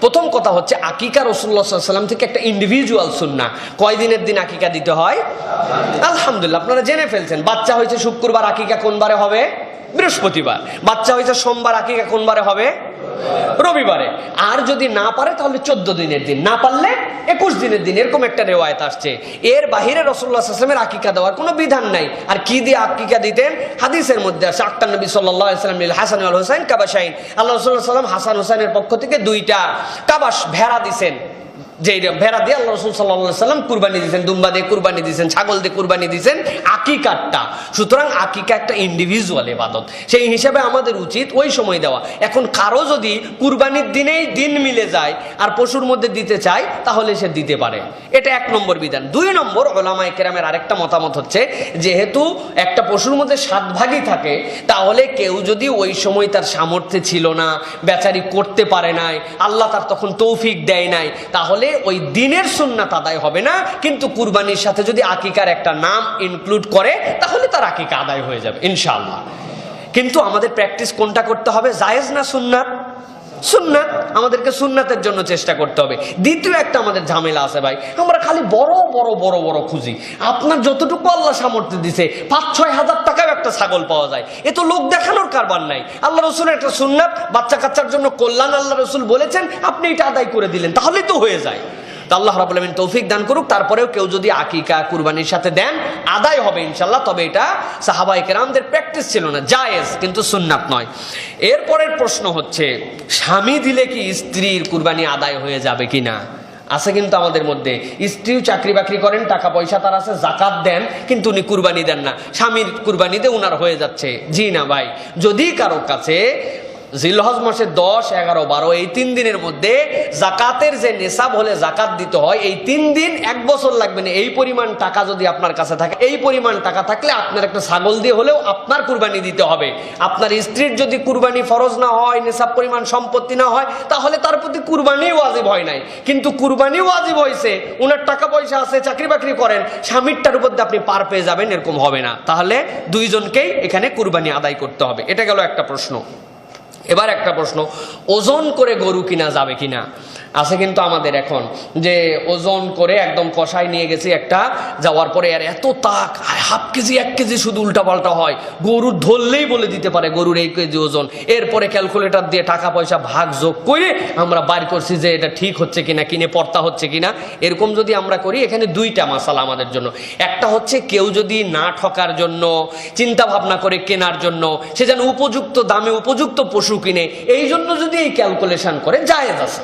প্রথম কথা হচ্ছে আকিকা রসুল্লাহ সাল্লাম থেকে একটা ইন্ডিভিজুয়াল সুন্না কয়দিনের দিন আকিকা দিতে হয়? আলহামদুলিল্লাহ, আপনারা জেনে ফেলছেন। বাচ্চা হয়েছে শুক্রবার, আকিকা কোন বারে হবে? বৃহস্পতিবার। বাচ্চা হয়েছে সোমবার, আকিকা কোন বারে হবে? রবিবারে। আর যদি না পারে, তাহলে চোদ্দ দিনের দিন। না পারলে একুশ দিনের দিন এরকম একটা রেওয়ায়ত আসছে। এর বাহিরে রসুল্লাহ আসলামের আকিকা দেওয়ার কোনো বিধান নাই। আর কি দিয়ে আকিকা দিতেন? হাদিসের মধ্যে আসে আক্তার নবী সাল্লাম হাসান আল হোসেন কাবাসাইন আল্লাহ রসুল্লাহ সাল্লাম হাসান হোসেনের পক্ষ থেকে দুইটা কাবাস ভেড়া দিছেন। যে ভেড়া দিয়ে আল্লাহ রসুল সাল্লাম কুরবানি দিয়েছেন, দুম্বা দিয়ে কুরবানি দিয়েছেন, ছাগল দিয়ে কুরবানি দিয়েছেন, আকিকারটা। সুতরাং আকিকা একটা ইন্ডিভিজুয়াল এবাদত সেই হিসাবে আমাদের উচিত ওই সময় দেওয়া। এখন কারও যদি কুরবানির দিনেই দিন মিলে যায় আর পশুর মধ্যে দিতে চায়, তাহলে সে দিতে পারে। এটা এক নম্বর বিধান। দুই নম্বর ওলামাই কেরামের আরেকটা মতামত হচ্ছে, যেহেতু একটা পশুর মধ্যে সাত ভাগই থাকে, তাহলে কেউ যদি ওই সময় তার সামর্থ্যে ছিল না, বেচারি করতে পারে নাই, আল্লাহ তার তখন তৌফিক দেয় নাই, তাহলে ওই দিনের সুন্নাত আদায় হবে না, কিন্তু কুরবানির সাথে যদি আকিকার একটা নাম ইনক্লুড করে, তাহলে তার আকিকা আদায় হয়ে যাবে, ইনশাআল্লাহ। কিন্তু আমাদের প্র্যাকটিস কোনটা করতে হবে? জায়েজ না সুন্নাত? সুন্নাত আমাদেরকে সুন্নাতের জন্য চেষ্টা করতে হবে। দ্বিতীয় একটা আমাদের ঝামেলা আছে ভাই, আমরা খালি বড় বড় বড় বড় খুঁজি। আপনার যতটুকু আল্লাহ সামর্থ্য দিছে, পাঁচ ছয় হাজার টাকাও একটা ছাগল পাওয়া যায়। এ তো লোক দেখানোর কারবার নাই। আল্লাহ রসুলের একটা সুন্নাত, বাচ্চা কাচ্চার জন্য কল্যাণ আল্লাহ রসুল বলেছেন, আপনি এটা আদায় করে দিলেন তাহলেই তো হয়ে যায়। তা আল্লাহ রাবুল আলমিন তৌফিক দান করুক, তারপরেও কেউ যদি আকিকা, কুরবানির সাথে দেন, আদায় হবে ইনশাল্লাহ তবে এটা সাহাবাই কেরামদের প্র্যাকটিস ছিল না, জায়েজ, কিন্তু সুন্নাত নয়। এরপরের প্রশ্ন হচ্ছে, স্বামী দিলে কি স্ত্রীর কুরবানি আদায় হয়ে যাবে কি না আছে কিন্তু আমাদের মধ্যে। স্ত্রীও চাকরি বাকরি করেন, টাকা পয়সা তার আছে, জাকাত দেন, কিন্তু উনি কুরবানি দেন না। স্বামীর কুরবানিতে উনার হয়ে যাচ্ছে। জি না ভাই। যদি কারও কাছে জিলহজ মাসের দশ, এগারো, বারো, এই তিন দিনের মধ্যে জাকাতের যে নেশাব হলে জাকাত দিতে হয়, এই তিন দিন এক বছর লাগবে না। এই পরিমাণ টাকা যদি আপনার কাছে থাকে, এই পরিমাণ টাকা থাকলে আপনার একটা ছাগল দিয়ে হলেও আপনার কুরবানি দিতে হবে। আপনার স্ত্রীর যদি কুরবানি ফরজ না হয় নেশাব পরিমাণ সম্পত্তি না হয়, তাহলে তার প্রতি কুরবানি ওয়াজিব হয় নাই। কিন্তু কুরবানি ওয়াজিব হয়েছে, উনার টাকা পয়সা আছে, চাকরি বাকরি করেন, স্বামীরটার উপর আপনি পার পেয়ে যাবেন, এরকম হবে না। তাহলে দুইজনকেই এখানে কুরবানি আদায় করতে হবে। এটা গেল একটা প্রশ্ন। এবার একটা প্রশ্ন ওজন করে গরু কিনা যাবে কিনা? আছে কিন্তু আমাদের এখন, যে ওজন করে একদম কষাই নিয়ে গেছি একটা, যাওয়ার পরে আর এত তাক, হাফ কেজি, এক কেজি শুধু উল্টাপাল্টা হয়। গরুর ধরলেই বলে দিতে পারে গরুর এই কেজি ওজন। এরপরে ক্যালকুলেটর দিয়ে টাকা পয়সা ভাগ যোগ করে আমরা বাইর করছি যে এটা ঠিক হচ্ছে কিনা, কিনে পড়তা হচ্ছে কিনা। এরকম যদি আমরা করি, এখানে দুইটা মাসালা আমাদের জন্য। একটা হচ্ছে কেউ যদি না ঠকার জন্য চিন্তা ভাবনা করে কেনার জন্য, সে যেন উপযুক্ত দামে উপযুক্ত পশু কিনে, এই জন্য যদি এই ক্যালকুলেশন করে, জায়েজ আছে।